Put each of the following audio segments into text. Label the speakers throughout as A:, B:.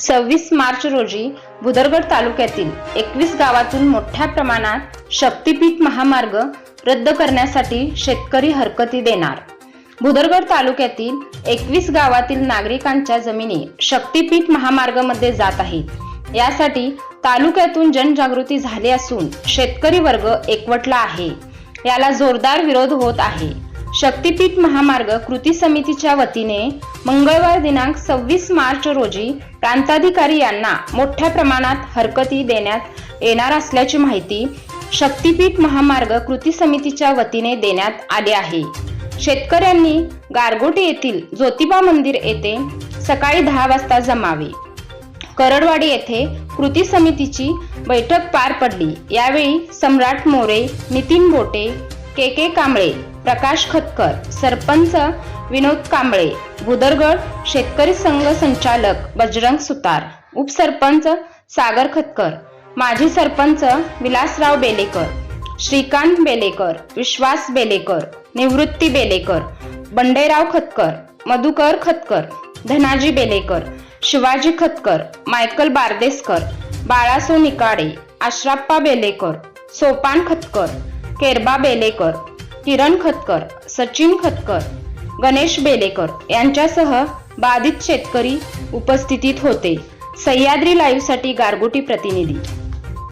A: सव्वीस मार्च रोजी भुदरगड तालुक्यातील एकवीस गावातून मोठ्या प्रमाणात शक्तीपीठ महामार्ग रद्द करण्यासाठी शेतकरी हरकती देणार. भुदरगड तालुक्यातील एकवीस गावातील नागरिकांच्या जमिनी शक्तीपीठ महामार्गामध्ये जात आहेत. यासाठी तालुक्यातून जनजागृती झाली असून शेतकरी वर्ग एकवटला आहे. याला जोरदार विरोध होत आहे. शक्तीपीठ महामार्ग कृती समितीच्या वतीने मंगळवार दिनांक सव्वीस मार्च रोजी प्रांताधिकारी यांना मोठ्या प्रमाणात हरकती देण्यात येणार असल्याची माहिती शक्तीपीठ महामार्ग कृती समितीच्या वतीने देण्यात आले आहे. शेतकऱ्यांनी गारगोटी येथील ज्योतिबा मंदिर येथे सकाळी दहा वाजता जमावे. करडवाडी येथे कृती समितीची बैठक पार पडली. यावेळी सम्राट मोरे नितीन बोटे के के कांबळे प्रकाश खतकर सरपंच विनोद कांबळे भुदरगड शेतकरी संघ संचालक बजरंग सुतार उपसरपंच सागर खतकर माजी सरपंच विलासराव बेलेकर श्रीकांत बेलेकर विश्वास बेलेकर निवृत्ती बेलेकर बंडेराव खतकर मधुकर खतकर धनाजी बेलेकर शिवाजी खतकर मायकल बारदेसकर बाळासो निकाडे आश्राप्पा बेलेकर सोपान खतकर केरबा बेलेकर किरण खतकर सचिन खतकर गणेश बेलेकर यांच्यासह बाधित शेतकरी उपस्थितीत होते. सह्याद्री लाईव्हसाठी गारगोटी प्रतिनिधी.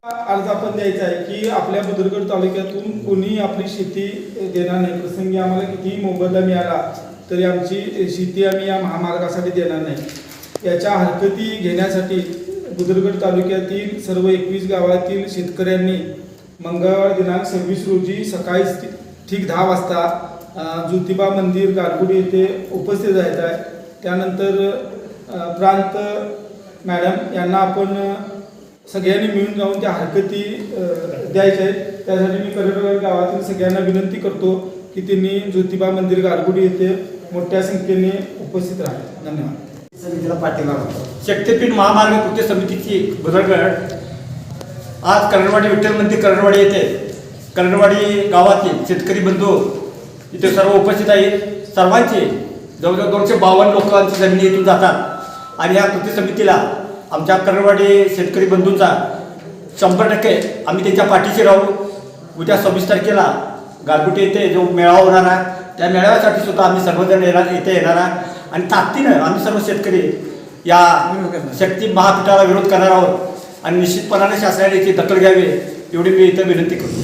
B: अर्ज आपण द्यायचा आहे की आपल्या बुदरगड तालुक्यातून कोणी आपली शेती देणार नाही. प्रसंगी आम्हाला कितीही मोबदला मिळाला तरी आमची शेती आम्ही या महामार्गासाठी देणार नाही. याच्या हरकती घेण्यासाठी बुदरगड तालुक्यातील सर्व एकवीस गावातील शेतकऱ्यांनी मंगळवार दिनांक सव्वीस रोजी सकाळी ठीक दहा वाजता ज्योतिबा मंदिर गारगुडी येथे उपस्थित राहत आहे त्यानंतर प्रांत मॅडम यांना आपण सगळ्यांनी मिळून जाऊन त्या हरकती द्यायच्या आहेत. त्यासाठी मी करडवाड गावातील सगळ्यांना विनंती करतो की त्यांनी ज्योतिबा मंदिर गारगुडी येथे मोठ्या संख्येने उपस्थित राहा धन्यवाद.
C: समितीला पाठिंबा
D: शक्तीपीठ महामार्ग कृती समितीची बुधरगड आज कर्णवाडी विठ्ठल मंदिर कर्णवाडी येथे कर्णवाडी गावातील शेतकरी बंधू इथे सर्व उपस्थित आहेत. सर्वांचे जवळजवळ दोनशे बावन्न लोकांची जमिनी इथून जातात. आणि या कृती समितीला आमच्या कर्णवाडी शेतकरी बंधूंचा शंभर टक्के आम्ही त्यांच्या पाठीशी राहू. उद्या सव्वीस तारखेला गारगुटी येथे जो मेळावा होणार आहे त्या मेळाव्यासाठी सुद्धा आम्ही सर्वजण येणार इथे येणार आहे. आणि ताकदीनं आम्ही सर्व शेतकरी या शक्ती महापीठाला विरोध करणार आहोत. आणि निश्चितपणाने शासनाने याची दखल घ्यावी एवढी मी इथं विनंती करतो.